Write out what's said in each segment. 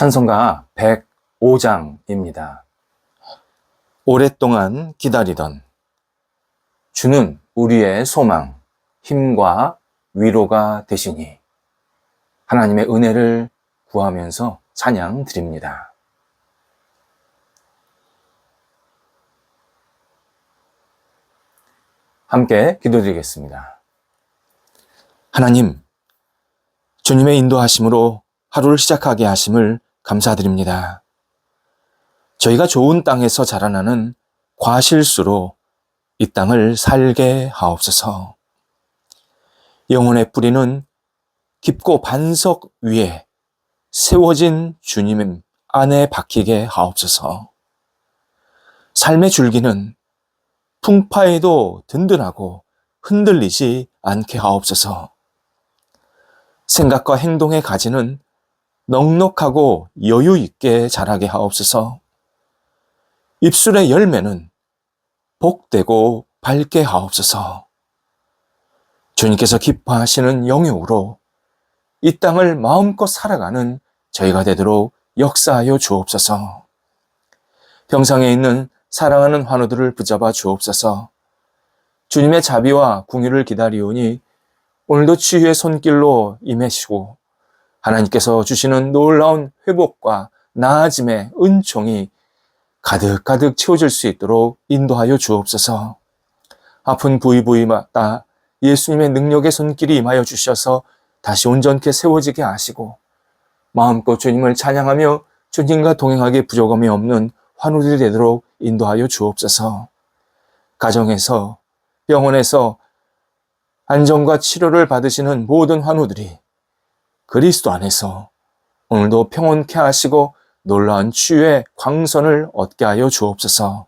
찬송가 105장입니다. 오랫동안 기다리던 주는 우리의 소망, 힘과 위로가 되시니 하나님의 은혜를 구하면서 찬양 드립니다. 함께 기도드리겠습니다. 하나님, 주님의 인도하심으로 하루를 시작하게 하심을 감사드립니다. 저희가 좋은 땅에서 자라나는 과실수로 이 땅을 살게 하옵소서. 영혼의 뿌리는 깊고 반석 위에 세워진 주님 안에 박히게 하옵소서. 삶의 줄기는 풍파에도 든든하고 흔들리지 않게 하옵소서. 생각과 행동의 가지는 넉넉하고 여유 있게 자라게 하옵소서. 입술의 열매는 복되고 밝게 하옵소서. 주님께서 기뻐하시는 영역으로 이 땅을 마음껏 살아가는 저희가 되도록 역사하여 주옵소서. 병상에 있는 사랑하는 환우들을 붙잡아 주옵소서. 주님의 자비와 궁유를 기다리오니 오늘도 치유의 손길로 임하시고 하나님께서 주시는 놀라운 회복과 나아짐의 은총이 가득가득 채워질 수 있도록 인도하여 주옵소서. 아픈 부위 부위마다 예수님의 능력의 손길이 임하여 주셔서 다시 온전케 세워지게 하시고 마음껏 주님을 찬양하며 주님과 동행하기 부족함이 없는 환우들이 되도록 인도하여 주옵소서. 가정에서 병원에서 안정과 치료를 받으시는 모든 환우들이 그리스도 안에서 오늘도 평온케 하시고 놀라운 치유의 광선을 얻게 하여 주옵소서.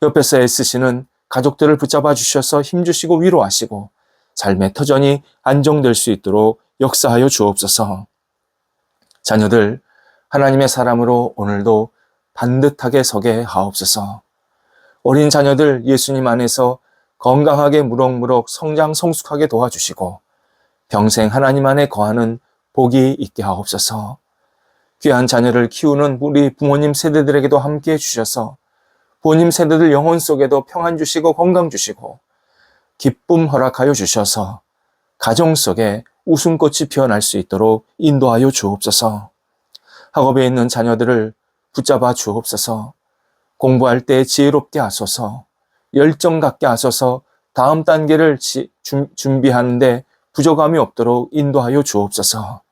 옆에서 애쓰시는 가족들을 붙잡아 주셔서 힘주시고 위로하시고 삶의 터전이 안정될 수 있도록 역사하여 주옵소서. 자녀들 하나님의 사람으로 오늘도 반듯하게 서게 하옵소서. 어린 자녀들 예수님 안에서 건강하게 무럭무럭 성장 성숙하게 도와주시고 평생 하나님 안에 거하는 복이 있게 하옵소서. 귀한 자녀를 키우는 우리 부모님 세대들에게도 함께 해주셔서 부모님 세대들 영혼 속에도 평안 주시고 건강 주시고 기쁨 허락하여 주셔서 가정 속에 웃음꽃이 피어날 수 있도록 인도하여 주옵소서. 학업에 있는 자녀들을 붙잡아 주옵소서. 공부할 때 지혜롭게 하소서. 열정 갖게 하소서. 다음 단계를 지, 준, 준비하는데 부족함이 없도록 인도하여 주옵소서.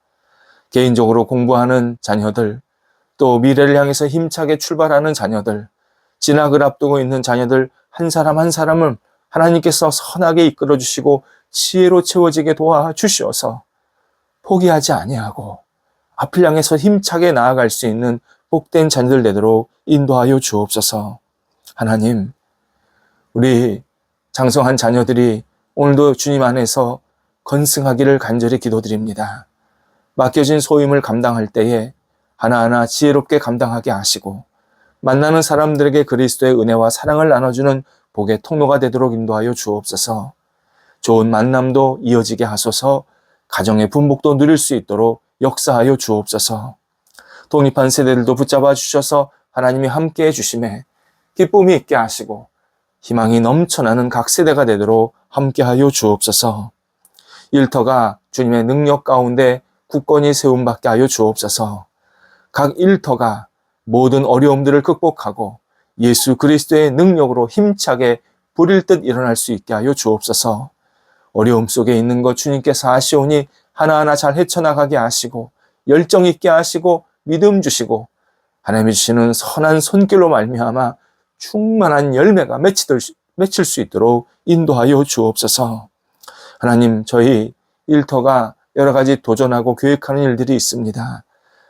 개인적으로 공부하는 자녀들, 또 미래를 향해서 힘차게 출발하는 자녀들, 진학을 앞두고 있는 자녀들 한 사람 한 사람을 하나님께서 선하게 이끌어 주시고 지혜로 채워지게 도와 주시어서 포기하지 아니하고 앞을 향해서 힘차게 나아갈 수 있는 복된 자녀들 되도록 인도하여 주옵소서. 하나님, 우리 장성한 자녀들이 오늘도 주님 안에서 건승하기를 간절히 기도드립니다. 맡겨진 소임을 감당할 때에 하나하나 지혜롭게 감당하게 하시고 만나는 사람들에게 그리스도의 은혜와 사랑을 나눠주는 복의 통로가 되도록 인도하여 주옵소서. 좋은 만남도 이어지게 하소서 가정의 분복도 누릴 수 있도록 역사하여 주옵소서. 독립한 세대들도 붙잡아 주셔서 하나님이 함께 해 주심에 기쁨이 있게 하시고 희망이 넘쳐나는 각 세대가 되도록 함께하여 주옵소서. 일터가 주님의 능력 가운데 굳건히 세움받게 하여 주옵소서. 각 일터가 모든 어려움들을 극복하고 예수 그리스도의 능력으로 힘차게 부릴 듯 일어날 수 있게 하여 주옵소서. 어려움 속에 있는 것 주님께서 아시오니 하나하나 잘 헤쳐나가게 하시고 열정 있게 하시고 믿음 주시고 하나님이 주시는 선한 손길로 말미암아 충만한 열매가 맺힐, 맺힐 수 있도록 인도하여 주옵소서. 하나님 저희 일터가 여러 가지 도전하고 계획하는 일들이 있습니다.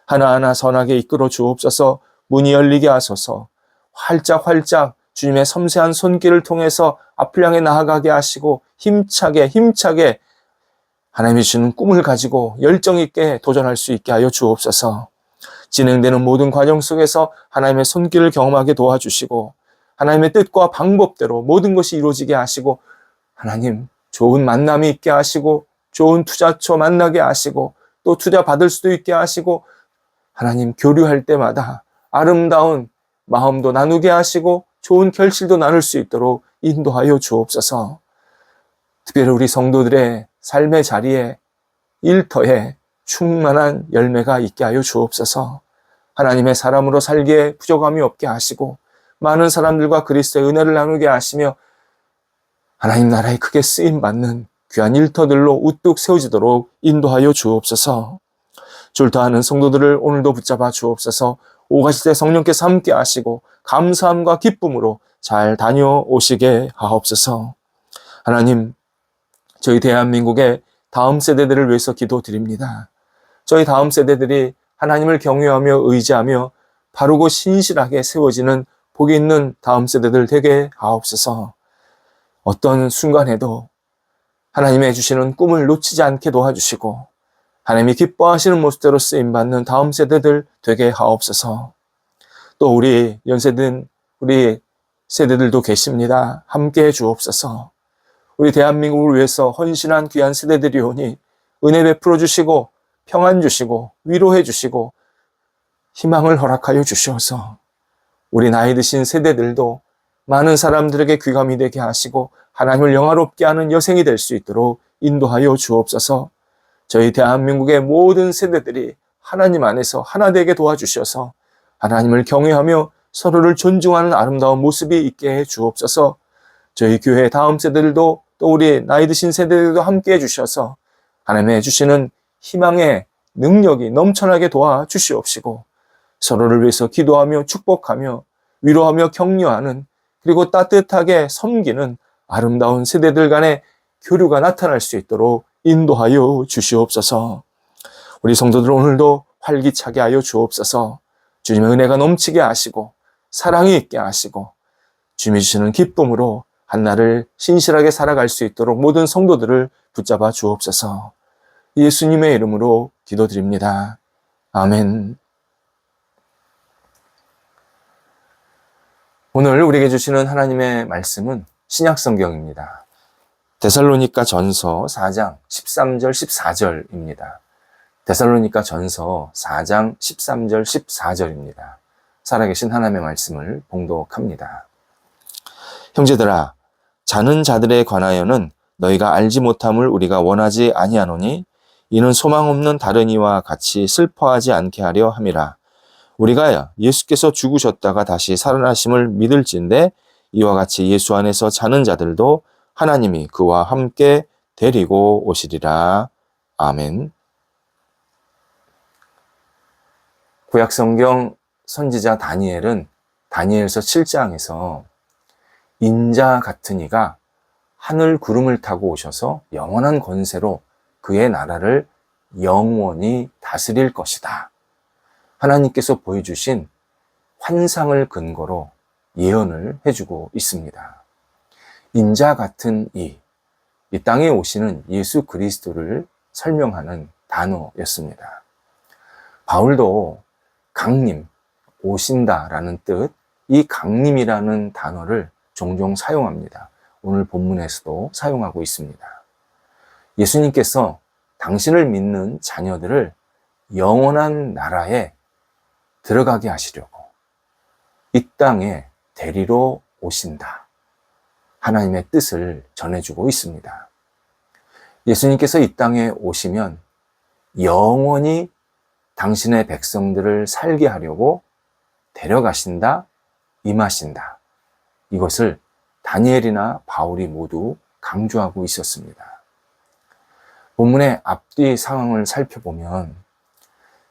하나하나 선하게 이끌어 주옵소서 문이 열리게 하소서 활짝 활짝 주님의 섬세한 손길을 통해서 앞을 향해 나아가게 하시고 힘차게 힘차게 하나님이 주는 꿈을 가지고 열정 있게 도전할 수 있게 하여 주옵소서. 진행되는 모든 과정 속에서 하나님의 손길을 경험하게 도와주시고 하나님의 뜻과 방법대로 모든 것이 이루어지게 하시고 하나님 좋은 만남이 있게 하시고 좋은 투자처 만나게 하시고 또 투자 받을 수도 있게 하시고 하나님 교류할 때마다 아름다운 마음도 나누게 하시고 좋은 결실도 나눌 수 있도록 인도하여 주옵소서. 특별히 우리 성도들의 삶의 자리에 일터에 충만한 열매가 있게 하여 주옵소서. 하나님의 사람으로 살기에 부족함이 없게 하시고 많은 사람들과 그리스도의 은혜를 나누게 하시며 하나님 나라에 크게 쓰임 받는 귀한 일터들로 우뚝 세워지도록 인도하여 주옵소서. 줄다하는 성도들을 오늘도 붙잡아 주옵소서. 오가실 때 성령께서 함께 하시고 감사함과 기쁨으로 잘 다녀오시게 하옵소서. 하나님, 저희 대한민국의 다음 세대들을 위해서 기도드립니다. 저희 다음 세대들이 하나님을 경외하며 의지하며 바르고 신실하게 세워지는 복이 있는 다음 세대들 되게 하옵소서. 어떤 순간에도 하나님의 주시는 꿈을 놓치지 않게 도와주시고 하나님이 기뻐하시는 모습대로 쓰임받는 다음 세대들 되게 하옵소서. 또 우리 연세든 우리 세대들도 계십니다. 함께 해 주옵소서. 우리 대한민국을 위해서 헌신한 귀한 세대들이 오니 은혜 베풀어 주시고 평안 주시고 위로해 주시고 희망을 허락하여 주시어서 우리 나이 드신 세대들도 많은 사람들에게 귀감이 되게 하시고 하나님을 영화롭게 하는 여생이 될 수 있도록 인도하여 주옵소서. 저희 대한민국의 모든 세대들이 하나님 안에서 하나 되게 도와주셔서 하나님을 경외하며 서로를 존중하는 아름다운 모습이 있게 해 주옵소서. 저희 교회 다음 세대들도 또 우리 나이 드신 세대들도 함께 해 주셔서 하나님의 주시는 희망의 능력이 넘쳐나게 도와 주시옵시고 서로를 위해서 기도하며 축복하며 위로하며 격려하는 그리고 따뜻하게 섬기는 아름다운 세대들 간의 교류가 나타날 수 있도록 인도하여 주시옵소서. 우리 성도들 오늘도 활기차게 하여 주옵소서. 주님의 은혜가 넘치게 하시고 사랑이 있게 하시고 주님이 주시는 기쁨으로 한날을 신실하게 살아갈 수 있도록 모든 성도들을 붙잡아 주옵소서. 예수님의 이름으로 기도드립니다. 아멘. 오늘 우리에게 주시는 하나님의 말씀은 신약 성경입니다. 데살로니가 전서 4장 13절 14절입니다. 데살로니가 전서 4장 13절 14절입니다. 살아계신 하나님의 말씀을 봉독합니다. 형제들아 자는 자들에 관하여는 너희가 알지 못함을 우리가 원하지 아니하노니 이는 소망 없는 다른 이와 같이 슬퍼하지 않게 하려 함이라. 우리가 예수께서 죽으셨다가 다시 살아나심을 믿을진데 이와 같이 예수 안에서 자는 자들도 하나님이 그와 함께 데리고 오시리라. 아멘. 구약 성경 선지자 다니엘은 다니엘서 7장에서 인자 같은 이가 하늘 구름을 타고 오셔서 영원한 권세로 그의 나라를 영원히 다스릴 것이다. 하나님께서 보여주신 환상을 근거로 예언을 해주고 있습니다. 인자 같은 이, 이 땅에 오시는 예수 그리스도를 설명하는 단어였습니다. 바울도 강림, 오신다라는 뜻, 이 강림이라는 단어를 종종 사용합니다. 오늘 본문에서도 사용하고 있습니다. 예수님께서 당신을 믿는 자녀들을 영원한 나라에 들어가게 하시려고 이 땅에 데리러 오신다. 하나님의 뜻을 전해주고 있습니다. 예수님께서 이 땅에 오시면 영원히 당신의 백성들을 살게 하려고 데려가신다, 임하신다. 이것을 다니엘이나 바울이 모두 강조하고 있었습니다. 본문의 앞뒤 상황을 살펴보면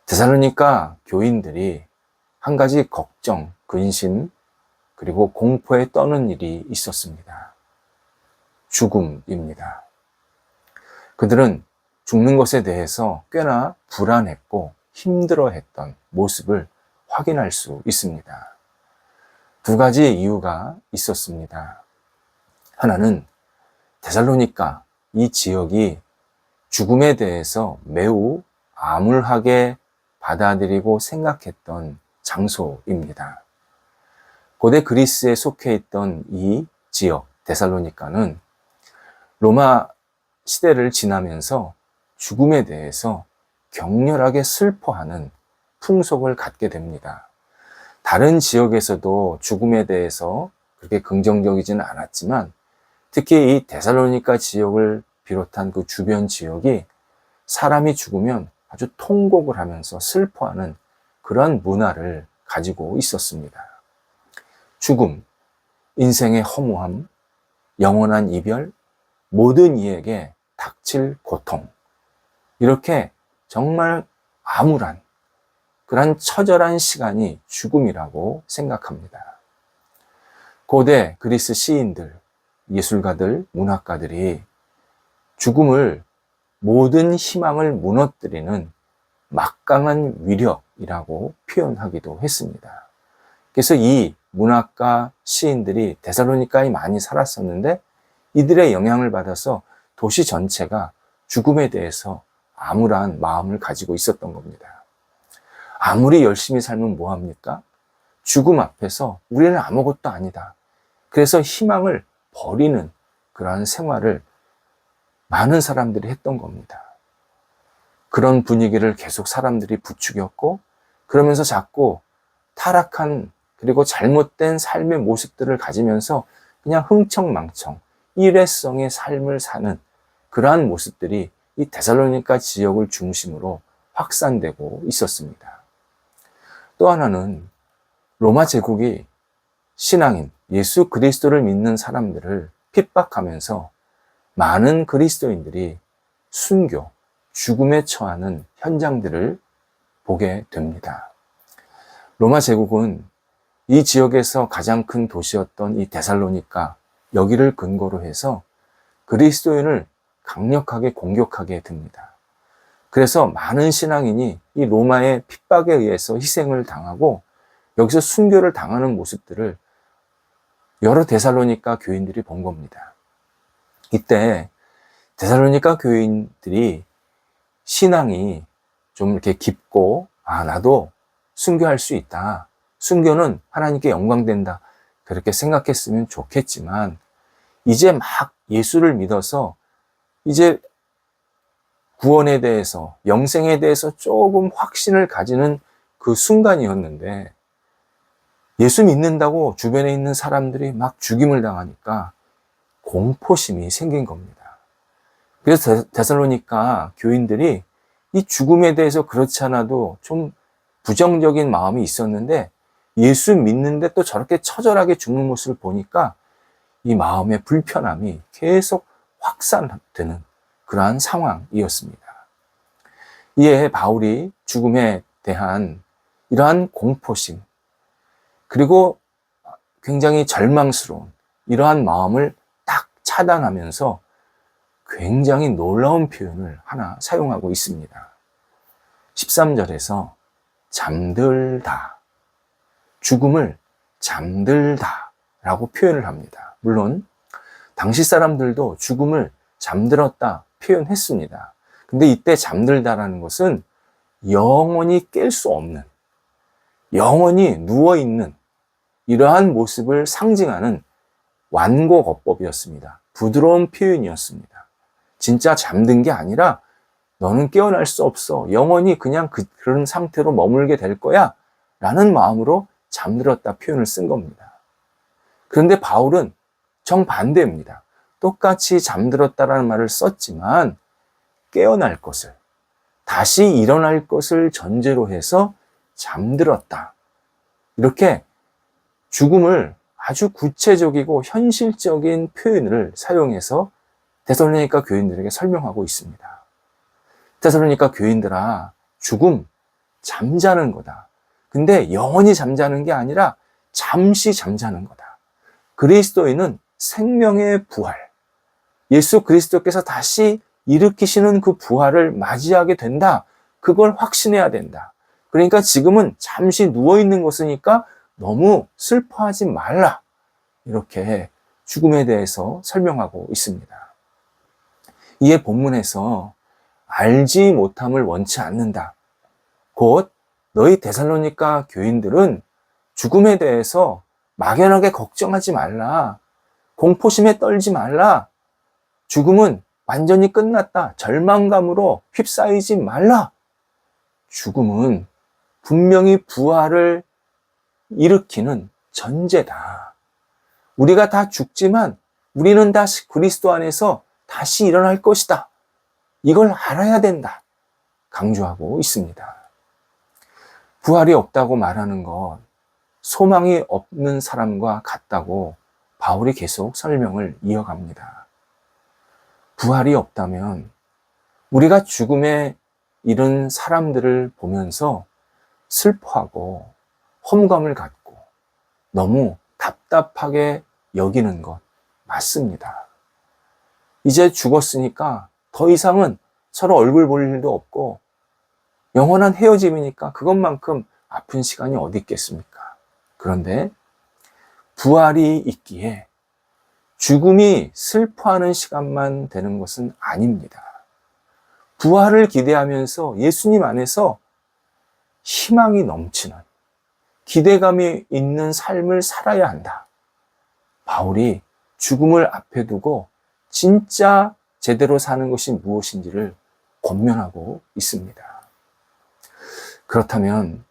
데살로니까 교인들이 한 가지 걱정, 근심, 그리고 공포에 떠는 일이 있었습니다. 죽음입니다. 그들은 죽는 것에 대해서 꽤나 불안했고 힘들어했던 모습을 확인할 수 있습니다. 두 가지 이유가 있었습니다. 하나는 데살로니까 이 지역이 죽음에 대해서 매우 암울하게 받아들이고 생각했던 장소입니다. 고대 그리스에 속해 있던 이 지역, 데살로니카는 로마 시대를 지나면서 죽음에 대해서 격렬하게 슬퍼하는 풍속을 갖게 됩니다. 다른 지역에서도 죽음에 대해서 그렇게 긍정적이지는 않았지만 특히 이 데살로니카 지역을 비롯한 그 주변 지역이 사람이 죽으면 아주 통곡을 하면서 슬퍼하는 그러한 문화를 가지고 있었습니다. 죽음, 인생의 허무함, 영원한 이별, 모든 이에게 닥칠 고통. 이렇게 정말 암울한 그런 처절한 시간이 죽음이라고 생각합니다. 고대 그리스 시인들, 예술가들, 문학가들이 죽음을 모든 희망을 무너뜨리는 막강한 위력이라고 표현하기도 했습니다. 그래서 이 문학가 시인들이 데살로니카에 많이 살았었는데 이들의 영향을 받아서 도시 전체가 죽음에 대해서 암울한 마음을 가지고 있었던 겁니다. 아무리 열심히 살면 뭐합니까? 죽음 앞에서 우리는 아무것도 아니다. 그래서 희망을 버리는 그러한 생활을 많은 사람들이 했던 겁니다. 그런 분위기를 계속 사람들이 부추겼고, 그러면서 자꾸 타락한 그리고 잘못된 삶의 모습들을 가지면서 그냥 흥청망청 일회성의 삶을 사는 그러한 모습들이 이 데살로니카 지역을 중심으로 확산되고 있었습니다. 또 하나는 로마 제국이 신앙인 예수 그리스도를 믿는 사람들을 핍박하면서 많은 그리스도인들이 순교, 죽음에 처하는 현장들을 보게 됩니다. 로마 제국은 이 지역에서 가장 큰 도시였던 이 데살로니카 여기를 근거로 해서 그리스도인을 강력하게 공격하게 됩니다. 그래서 많은 신앙인이 이 로마의 핍박에 의해서 희생을 당하고 여기서 순교를 당하는 모습들을 여러 데살로니카 교인들이 본 겁니다. 이때 데살로니카 교인들이 신앙이 좀 이렇게 깊고 아 나도 순교할 수 있다. 순교는 하나님께 영광된다. 그렇게 생각했으면 좋겠지만 이제 막 예수를 믿어서 이제 구원에 대해서 영생에 대해서 조금 확신을 가지는 그 순간이었는데 예수 믿는다고 주변에 있는 사람들이 막 죽임을 당하니까 공포심이 생긴 겁니다. 그래서 데살로니까 교인들이 이 죽음에 대해서 그렇지 않아도 좀 부정적인 마음이 있었는데 예수 믿는데 또 저렇게 처절하게 죽는 모습을 보니까 이 마음의 불편함이 계속 확산되는 그러한 상황이었습니다. 이에 바울이 죽음에 대한 이러한 공포심, 그리고 굉장히 절망스러운 이러한 마음을 딱 차단하면서 굉장히 놀라운 표현을 하나 사용하고 있습니다. 13절에서 잠들다. 죽음을 잠들다. 라고 표현을 합니다. 물론, 당시 사람들도 죽음을 잠들었다 표현했습니다. 근데 이때 잠들다라는 것은 영원히 깰 수 없는, 영원히 누워있는 이러한 모습을 상징하는 완고거법이었습니다. 부드러운 표현이었습니다. 진짜 잠든 게 아니라 너는 깨어날 수 없어. 영원히 그냥 그, 그런 상태로 머물게 될 거야. 라는 마음으로 잠들었다 표현을 쓴 겁니다. 그런데 바울은 정반대입니다. 똑같이 잠들었다라는 말을 썼지만 깨어날 것을, 다시 일어날 것을 전제로 해서 잠들었다. 이렇게 죽음을 아주 구체적이고 현실적인 표현을 사용해서 데살로니가 교인들에게 설명하고 있습니다. 데살로니가 교인들아, 죽음, 잠자는 거다. 근데 영원히 잠자는 게 아니라 잠시 잠자는 거다. 그리스도인은 생명의 부활, 예수 그리스도께서 다시 일으키시는 그 부활을 맞이하게 된다. 그걸 확신해야 된다. 그러니까 지금은 잠시 누워있는 것이니까 너무 슬퍼하지 말라. 이렇게 죽음에 대해서 설명하고 있습니다. 이에 본문에서 알지 못함을 원치 않는다. 곧 너희 데살로니카 교인들은 죽음에 대해서 막연하게 걱정하지 말라. 공포심에 떨지 말라. 죽음은 완전히 끝났다. 절망감으로 휩싸이지 말라. 죽음은 분명히 부활을 일으키는 전제다. 우리가 다 죽지만 우리는 다시 그리스도 안에서 다시 일어날 것이다. 이걸 알아야 된다. 강조하고 있습니다. 부활이 없다고 말하는 것, 소망이 없는 사람과 같다고 바울이 계속 설명을 이어갑니다. 부활이 없다면 우리가 죽음에 이른 사람들을 보면서 슬퍼하고 험감을 갖고 너무 답답하게 여기는 것 맞습니다. 이제 죽었으니까 더 이상은 서로 얼굴 볼 일도 없고 영원한 헤어짐이니까 그것만큼 아픈 시간이 어디 있겠습니까? 그런데 부활이 있기에 죽음이 슬퍼하는 시간만 되는 것은 아닙니다. 부활을 기대하면서 예수님 안에서 희망이 넘치는 기대감이 있는 삶을 살아야 한다. 바울이 죽음을 앞에 두고 진짜 제대로 사는 것이 무엇인지를 권면하고 있습니다. 그렇다면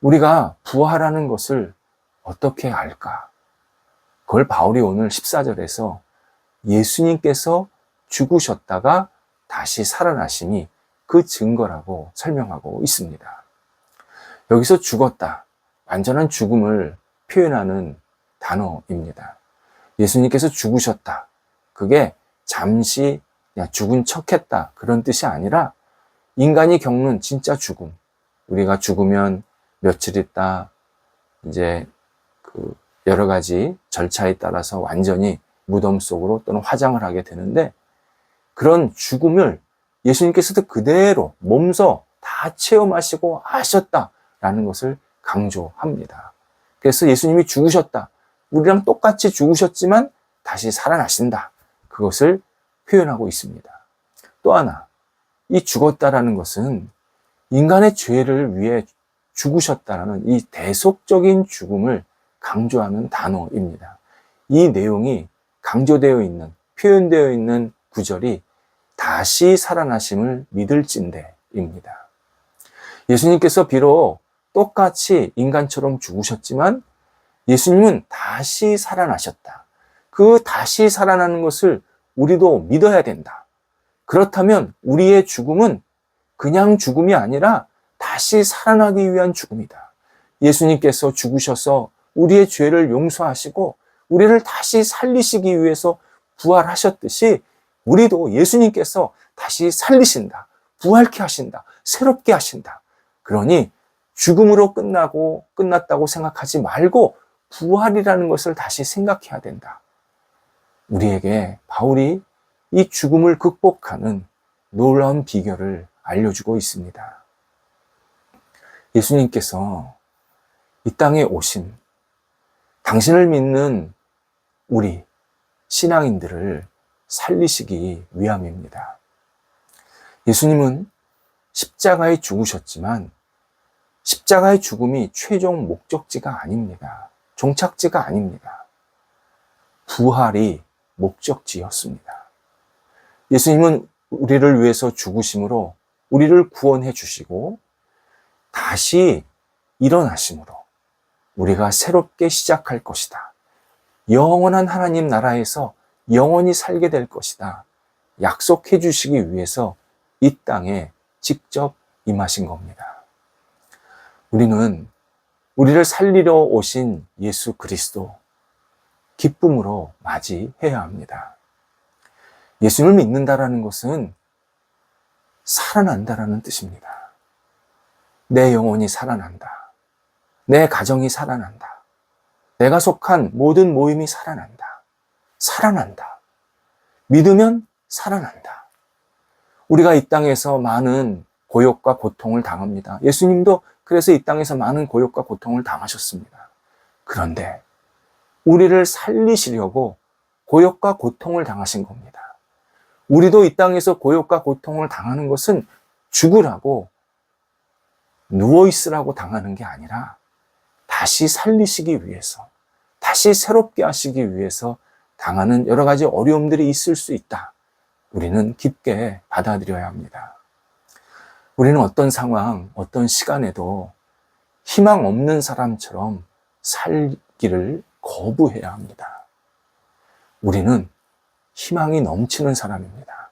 우리가 부활하는 것을 어떻게 알까? 그걸 바울이 오늘 14절에서 예수님께서 죽으셨다가 다시 살아나심이 그 증거라고 설명하고 있습니다. 여기서 죽었다. 완전한 죽음을 표현하는 단어입니다. 예수님께서 죽으셨다. 그게 잠시 죽은 척 했다. 그런 뜻이 아니라 인간이 겪는 진짜 죽음. 우리가 죽으면 며칠 있다 이제 그 여러 가지 절차에 따라서 완전히 무덤 속으로 또는 화장을 하게 되는데 그런 죽음을 예수님께서도 그대로 몸소 다 체험하시고 아셨다라는 것을 강조합니다. 그래서 예수님이 죽으셨다. 우리랑 똑같이 죽으셨지만 다시 살아나신다. 그것을 표현하고 있습니다. 또 하나, 이 죽었다라는 것은 인간의 죄를 위해 죽으셨다라는 이 대속적인 죽음을 강조하는 단어입니다. 이 내용이 강조되어 있는, 표현되어 있는 구절이 다시 살아나심을 믿을진대입니다. 예수님께서 비록 똑같이 인간처럼 죽으셨지만 예수님은 다시 살아나셨다. 그 다시 살아나는 것을 우리도 믿어야 된다. 그렇다면 우리의 죽음은 그냥 죽음이 아니라 다시 살아나기 위한 죽음이다. 예수님께서 죽으셔서 우리의 죄를 용서하시고 우리를 다시 살리시기 위해서 부활하셨듯이 우리도 예수님께서 다시 살리신다. 부활케 하신다. 새롭게 하신다. 그러니 죽음으로 끝나고 끝났다고 생각하지 말고 부활이라는 것을 다시 생각해야 된다. 우리에게 바울이 이 죽음을 극복하는 놀라운 비결을 알려주고 있습니다. 예수님께서 이 땅에 오신 당신을 믿는 우리 신앙인들을 살리시기 위함입니다. 예수님은 십자가에 죽으셨지만 십자가의 죽음이 최종 목적지가 아닙니다. 종착지가 아닙니다. 부활이 목적지였습니다. 예수님은 우리를 위해서 죽으심으로 우리를 구원해 주시고 다시 일어나심으로 우리가 새롭게 시작할 것이다. 영원한 하나님 나라에서 영원히 살게 될 것이다. 약속해 주시기 위해서 이 땅에 직접 임하신 겁니다. 우리는 우리를 살리러 오신 예수 그리스도 기쁨으로 맞이해야 합니다. 예수를 믿는다라는 것은 살아난다라는 뜻입니다. 내 영혼이 살아난다. 내 가정이 살아난다. 내가 속한 모든 모임이 살아난다. 살아난다. 믿으면 살아난다. 우리가 이 땅에서 많은 고욕과 고통을 당합니다. 예수님도 그래서 이 땅에서 많은 고욕과 고통을 당하셨습니다. 그런데 우리를 살리시려고 고욕과 고통을 당하신 겁니다. 우리도 이 땅에서 고욕과 고통을 당하는 것은 죽으라고 누워있으라고 당하는 게 아니라 다시 살리시기 위해서, 다시 새롭게 하시기 위해서 당하는 여러 가지 어려움들이 있을 수 있다. 우리는 깊게 받아들여야 합니다. 우리는 어떤 상황, 어떤 시간에도 희망 없는 사람처럼 살기를 거부해야 합니다. 우리는 희망이 넘치는 사람입니다.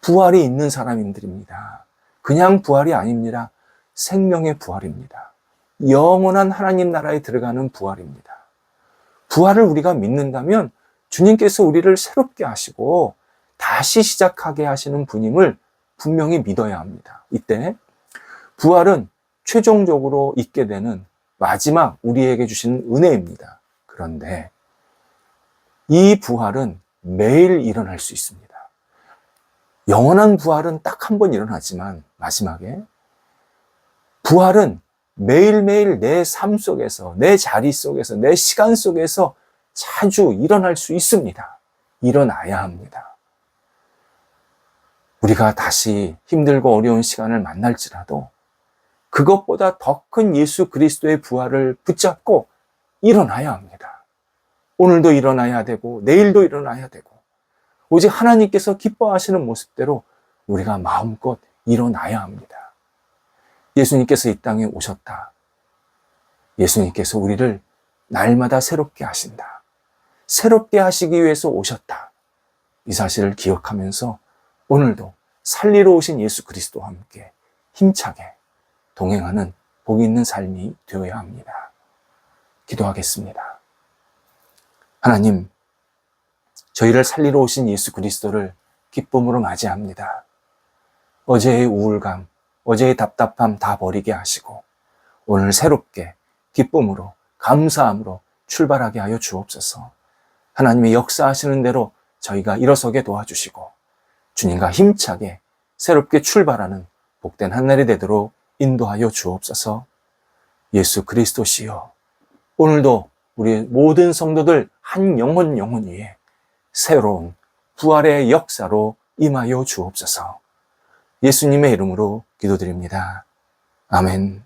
부활이 있는 사람들입니다. 그냥 부활이 아닙니다. 생명의 부활입니다. 영원한 하나님 나라에 들어가는 부활입니다. 부활을 우리가 믿는다면 주님께서 우리를 새롭게 하시고 다시 시작하게 하시는 분임을 분명히 믿어야 합니다. 이때 부활은 최종적으로 있게 되는 마지막 우리에게 주신 은혜입니다. 그런데 이 부활은 매일 일어날 수 있습니다. 영원한 부활은 딱 한 번 일어나지만 마지막에 부활은 매일매일 내 삶 속에서, 내 자리 속에서, 내 시간 속에서 자주 일어날 수 있습니다. 일어나야 합니다. 우리가 다시 힘들고 어려운 시간을 만날지라도 그것보다 더 큰 예수 그리스도의 부활을 붙잡고 일어나야 합니다. 오늘도 일어나야 되고, 내일도 일어나야 되고, 오직 하나님께서 기뻐하시는 모습대로 우리가 마음껏 일어나야 합니다. 예수님께서 이 땅에 오셨다. 예수님께서 우리를 날마다 새롭게 하신다. 새롭게 하시기 위해서 오셨다. 이 사실을 기억하면서 오늘도 살리러 오신 예수 그리스도와 함께 힘차게 동행하는 복 있는 삶이 되어야 합니다. 기도하겠습니다. 하나님, 저희를 살리러 오신 예수 그리스도를 기쁨으로 맞이합니다. 어제의 우울감, 어제의 답답함 다 버리게 하시고 오늘 새롭게 기쁨으로 감사함으로 출발하게 하여 주옵소서. 하나님의 역사하시는 대로 저희가 일어서게 도와주시고 주님과 힘차게 새롭게 출발하는 복된 한날이 되도록 인도하여 주옵소서. 예수 그리스도시여 오늘도 우리 모든 성도들 한 영혼 영혼 위에 새로운 부활의 역사로 임하여 주옵소서. 예수님의 이름으로 기도드립니다. 아멘.